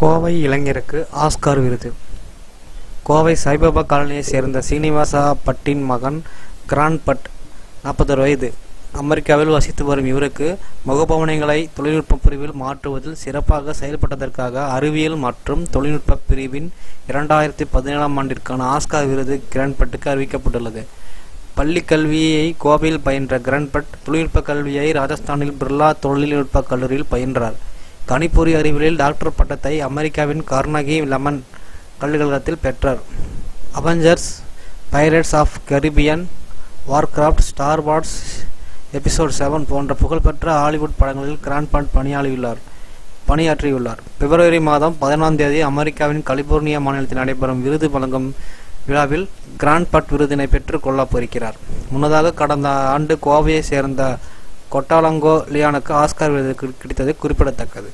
கோவை இளைஞருக்கு ஆஸ்கார் விருது. கோவை சாய்பாபா காலனியைச் சேர்ந்த சீனிவாசா பட்டின் மகன் கிரான் பட் நாற்பத்தொரு வயது. அமெரிக்காவில் வசித்து வரும் இவருக்கு முகபவனைகளை தொழில்நுட்ப பிரிவில் மாற்றுவதில் சிறப்பாக செயல்பட்டதற்காக அறிவியல் மற்றும் தொழில்நுட்ப பிரிவின் இரண்டாயிரத்தி பதினேழாம் ஆண்டிற்கான ஆஸ்கார் விருது கிரண்பட்டுக்கு அறிவிக்கப்பட்டுள்ளது. பள்ளி கல்வியை கோவையில் பயின்ற கிராண்ட் பட் தொழில்நுட்ப கல்வியை ராஜஸ்தானில் பிர்லா தொழில்நுட்ப கல்லூரியில் பயின்றார். கணிப்பொறி அறிவியலில் டாக்டர் பட்டத்தை அமெரிக்காவின் கார்னகி லெமன் பல்கழகத்தில் பெற்றார். Avengers Pirates of Caribbean Warcraft Star Wars episode seven போன்ற புகழ்பெற்ற ஹாலிவுட் படங்களில் கிராண்ட்பாண்ட் பணியாற்றியுள்ளார் பணியாற்றியுள்ளார். பிப்ரவரி மாதம் பதினாம் தேதி அமெரிக்காவின் கலிபோர்னியா மாநிலத்தில் நடைபெறும் விருது வழங்கும் விழாவில் கிராண்ட் பட் விருதினை பெற்று கொள்ளாப்பிருக்கிறார் முன்னதாக கடந்த ஆண்டு கோவையை சேர்ந்த கொட்டாலங்கோ லியானுக்கு ஆஸ்கார் விருது கிடைத்தது குறிப்பிடத்தக்கது.